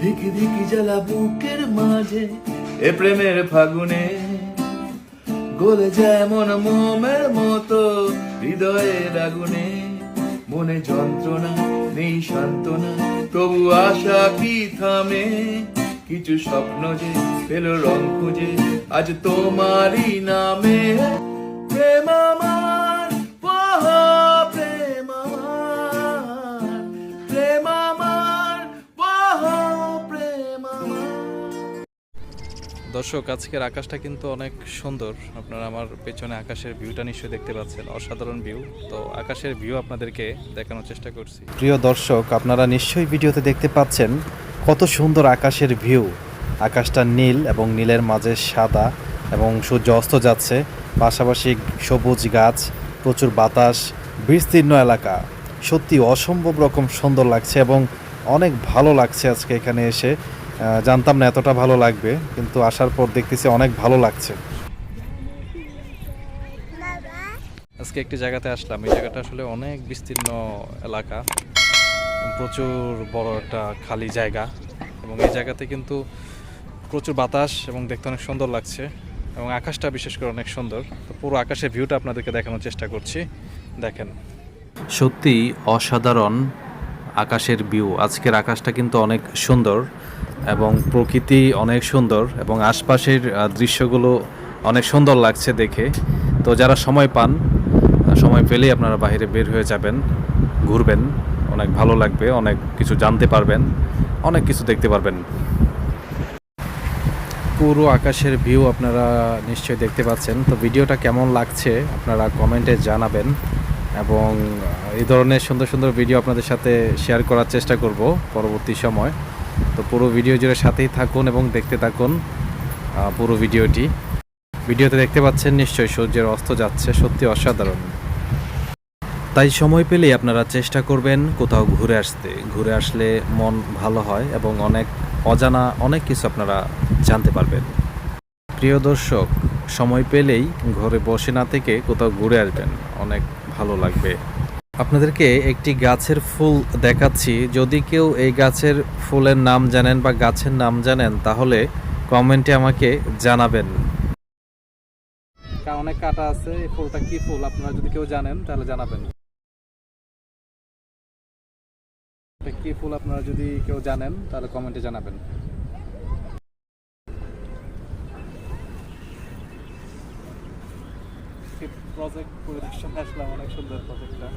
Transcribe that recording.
ধিকি ধিকি জ্বালা বুকের মাঝে, এ প্রেমের ফাগুনে। গলে যায় মন মোমের মতো হৃদয়ের আগুনে। মনে যন্ত্রণা, নেই সান্ত্বনা, তবু আশা কি থামে? কিছু স্বপ্ন যে পেল রং খুঁজে, আজ তোমারই নামে। প্রেম দর্শক, আজকের আকাশটা কিন্তু অনেক সুন্দর। আপনারা আমার পেছনে আকাশের ভিউটা নিশ্চয়ই দেখতে পাচ্ছেন। অসাধারণ ভিউ তো আকাশের ভিউ আপনাদেরকে দেখানোর চেষ্টা করছি। প্রিয় দর্শক, আপনারা নিশ্চয়ই ভিডিওতে দেখতে পাচ্ছেন কত সুন্দর আকাশের ভিউ আকাশটা নীল এবং নীলের মাঝে সাদা এবং সূর্য অস্ত যাচ্ছে। পাশাপাশি সবুজ গাছ, প্রচুর বাতাস, বিস্তীর্ণ এলাকা। সত্যি অসম্ভব রকম সুন্দর লাগছে এবং অনেক ভালো লাগছে আজকে এখানে এসে। জানতাম না এতটা ভালো লাগবে, কিন্তু আসার পর দেখতেছি অনেক ভালো লাগছে। আজকে একটি জায়গাতে আসলাম, এই জায়গাটা আসলে অনেক বিস্তীর্ণ এলাকা, প্রচুর বড় একটা খালি জায়গা, এবং এই জায়গাতে কিন্তু প্রচুর বাতাস এবং দেখতে অনেক সুন্দর লাগছে, এবং আকাশটা বিশেষ করে অনেক সুন্দর। তো পুরো আকাশের ভিউটা আপনাদেরকে দেখানোর চেষ্টা করছি, দেখেন। সত্যি অসাধারণ আকাশের ভিউ আজকের আকাশটা কিন্তু অনেক সুন্দর। এবং প্রকৃতি অনেক সুন্দর এবং আশপাশের দৃশ্যগুলো অনেক সুন্দর লাগছে দেখে। তো যারা সময় পান সময় পেলেই আপনারা বাইরে বের হয়ে যাবেন, ঘুরবেন। অনেক ভালো লাগবে, অনেক কিছু জানতে পারবেন, অনেক কিছু দেখতে পারবেন। পুরো আকাশের ভিউ আপনারা নিশ্চয়ই দেখতে পাচ্ছেন। তো ভিডিওটা কেমন লাগছে আপনারা কমেন্টে জানাবেন এবং এই ধরনের সুন্দর সুন্দর ভিডিও আপনাদের সাথে শেয়ার করার চেষ্টা করব পরবর্তী সময়। তো পুরো ভিডিও জুড়ে সাথেই থাকুন এবং দেখতে থাকুন পুরো ভিডিওটি। ভিডিওতে দেখতে পাচ্ছেন নিশ্চয়ই সূর্যের অস্ত যাচ্ছে, সত্যি অসাধারণ। তাই সময় পেলেই আপনারা চেষ্টা করবেন কোথাও ঘুরে আসতে। ঘুরে আসলে মন ভালো হয় এবং অনেক অজানা অনেক কিছু আপনারা জানতে পারবেন। প্রিয় দর্শক, সময় পেলেই ঘরে বসে না থেকে কোথাও ঘুরে আসবেন। অনেক ভালো লাগবে। আপনাদেরকে একটি গাছের ফুল দেখাচ্ছি। যদি কেউ এই গাছের ফুলের নাম জানেন বা গাছের নাম জানেন, তাহলে কমেন্টে আমাকে জানাবেন। অনেক কাটা আছে, এই ফুলটা কি ফুল আপনারা যদি কেউ জানেন, তাহলে জানাবেন। কি ফুল আপনারা যদি কেউ জানেন, তাহলে কমেন্টে জানাবেন। প্রজেক্ট পরিদর্শন আসলাম অনেক সুন্দর প্রজেক্টটা